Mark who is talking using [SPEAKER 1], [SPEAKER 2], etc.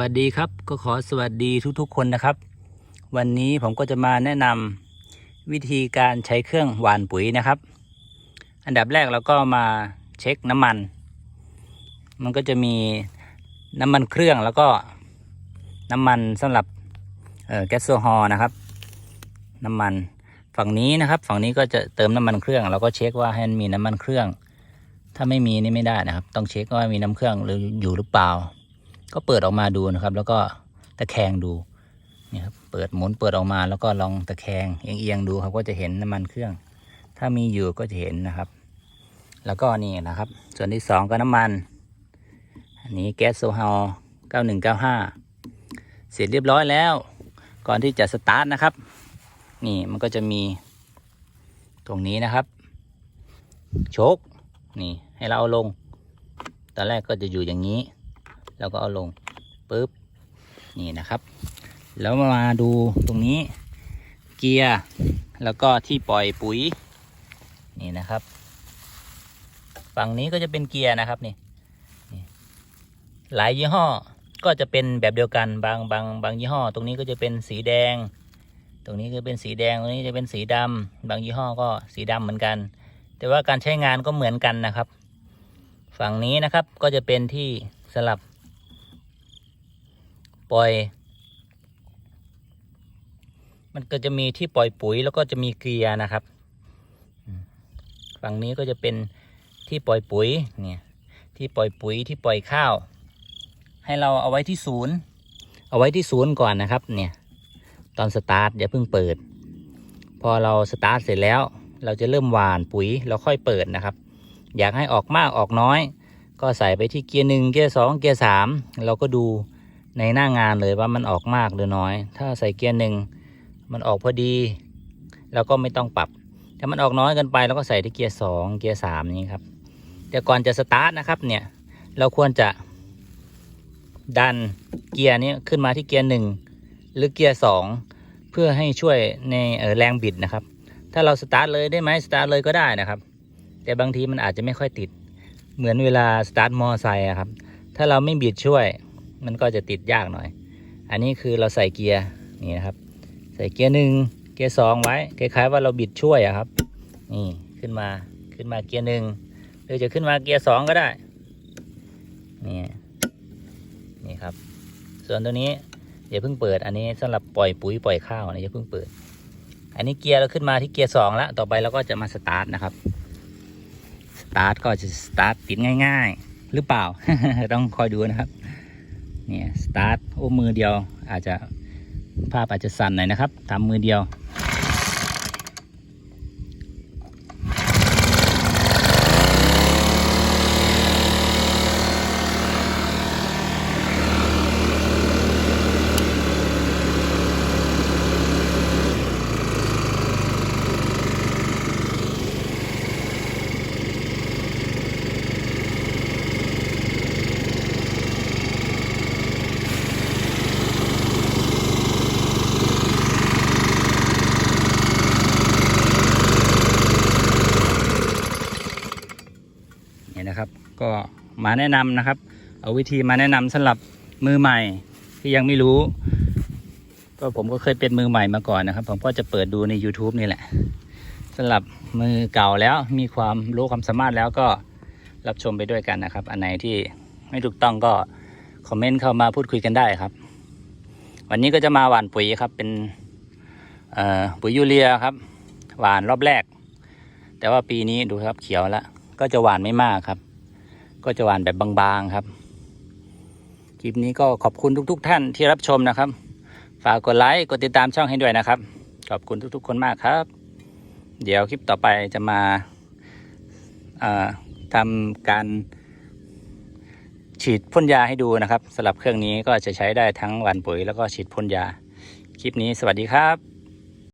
[SPEAKER 1] วัสดีครับก็ขอสวัสดีทุกๆคนนะครับ วันนี้ผมก็จะมาแนะนำวิธีการใช้เครื่องหว่านปุ๋ยนะครับ อันดับแรกเราก็มาเช็คน้ำมัน มันก็จะมีน้ำมันเครื่องแล้วก็น้ำมันสำหรับแก๊สโซฮอล์นะครับ น้ำมันฝั่งนี้นะครับ ฝั่งนี้ก็จะเติมน้ำมันเครื่องเราก็เช็คว่าให้มันมีน้ำมันเครื่อง ถ้าไม่มีนี่ไม่ได้นะครับ ต้องเช็คว่ามีน้ำเครื่องหรืออยู่หรือเปล่า ก็เปิดออกมาดูนะครับ แล้วก็ตะแคงดูนี่ครับเปิดหมุนเปิดออกมาแล้วก็ลองตะแคงเอียงๆดูครับก็จะเห็นน้ำมันเครื่อง ถ้ามีอยู่ก็จะเห็นนะครับ แล้วก็นี่นะครับ ส่วนที่สองก็น้ำมัน อันนี้แก๊สโซฮอล9195 เสร็จเรียบร้อยแล้ว ก่อนที่จะสตาร์ทนะครับ นี่มันก็จะมีตรงนี้นะครับ โชคนี่ให้เราเอาลงตอนแรกก็จะอยู่อย่างนี้ แล้วก็เอาลงปุ๊บนี่นะครับ แล้วมาดูตรงนี้เกียร์แล้วก็ที่ปล่อยปุ๋ยนี่นะครับ ฝั่งนี้ก็จะเป็นเกียร์นะครับนี่หลายยี่ห้อก็จะเป็นแบบเดียวกันบางบางบางยี่ห้อ ตรงนี้ก็จะเป็นสีแดง ตรงนี้ก็เป็นสีแดงตรงนี้จะเป็นสีดำบางยี่ห้อก็สีดำเหมือนกัน แต่ว่าการใช้งานก็เหมือนกันนะครับ ฝั่งนี้นะครับก็จะเป็นที่สลับ ปล่อย มันก็จะมีที่ปล่อยปุ๋ยแล้วก็จะมีเกลียร์นะครับฝั่งนี้ก็จะเป็นที่ปล่อยปุ๋ยเนี่ยที่ปล่อยปุ๋ยที่ปล่อยข้าว ให้เราเอาไว้ที่ศูนย์เอาไว้ที่ศูนย์ก่อนนะครับเนี่ยตอนสตาร์ทอย่าเพิ่งเปิด พอเราสตาร์ทเสร็จแล้ว เราจะเริ่มหว่านปุ๋ยเราค่อยเปิดนะครับ อยากให้ออกมากออกน้อย ก็ใส่ไปที่เกียร์หนึ่งเกียร์สองเกียร์สามเราก็ดู ในหน้างานเลยว่ามันออกมากหรือน้อย ถ้าใส่เกียร์หนึ่งมันออกพอดีเราก็ไม่ต้องปรับ ถ้ามันออกน้อยเกินไปเราก็ใส่ที่เกียร์สองเกียร์สามนี้ครับแต่ก่อนจะสตาร์ทนะครับเนี่ยเราควรจะดันเกียร์นี้ขึ้นมาที่เกียร์หนึ่งหรือเกียร์สองเพื่อให้ช่วยในเออแรงบิดนะครับ ถ้าเราสตาร์ทเลยได้ไหมสตาร์ทเลยก็ได้นะครับ แต่บางทีมันอาจจะไม่ค่อยติด เหมือนเวลาสตาร์ทมอไซค์อะครับ ถ้าเราไม่บิดช่วย มันก็จะติดยากหน่อย อันนี้คือเราใส่เกียร์นี่นะครับ ใส่เกียร์หนึ่งเกียร์สองไว้คล้ายๆว่าเราบิดช่วยอะครับ นี่ขึ้นมาขึ้นมาเกียร์หนึ่งหรือจะขึ้นมาเกียร์สองก็ได้นี่นี่ครับ ส่วนตัวนี้อย่าเพิ่งเปิด อันนี้สำหรับปล่อยปุ๋ยปล่อยข้าวนะอย่าเพิ่งเปิด อันนี้เกียร์เราขึ้นมาที่เกียร์สองแล้วต่อไปเราก็จะมาสตาร์ทนะครับสตาร์ทก็จะสตาร์ทติดง่าย ๆ หรือเปล่า ต้องคอยดูนะครับ เนี่ยสตาร์ทโอ้มือเดียวอาจจะภาพอาจจะสั่นหน่อยนะครับทำมือเดียว ก็มาแนะนำนะครับ เอาวิธีมาแนะนำสำหรับมือใหม่ที่ยังไม่รู้ ก็ผมก็เคยเป็นมือใหม่มาก่อนนะครับ ผมก็จะเปิดดูใน YouTube นี่แหละสำหรับมือเก่าแล้วมีความรู้ความสามารถแล้วก็รับชมไปด้วยกันนะครับ อันไหนที่ไม่ถูกต้องก็คอมเมนต์เข้ามาพูดคุยกันได้ครับ วันนี้ก็จะมาหว่านปุ๋ยครับเป็นปุ๋ยยูเรียครับ หว่านรอบแรก แต่ว่าปีนี้ดูครับเขียวแล้วก็จะหวานไม่มากครับ ก็จะหวานแบบบางๆครับ คลิปนี้ก็ขอบคุณทุก ๆ ท่านที่รับชมนะครับ ฝากกดไลค์กดติดตามช่องให้ด้วยนะครับ ขอบคุณทุกๆ คนมากครับ เดี๋ยวคลิปต่อไปจะมาทำการฉีดพ่นยาให้ดูนะครับสำหรับเครื่องนี้ก็จะใช้ได้ทั้งหว่านปุ๋ยแล้วก็ฉีดพ่นยา คลิปนี้สวัสดีครับ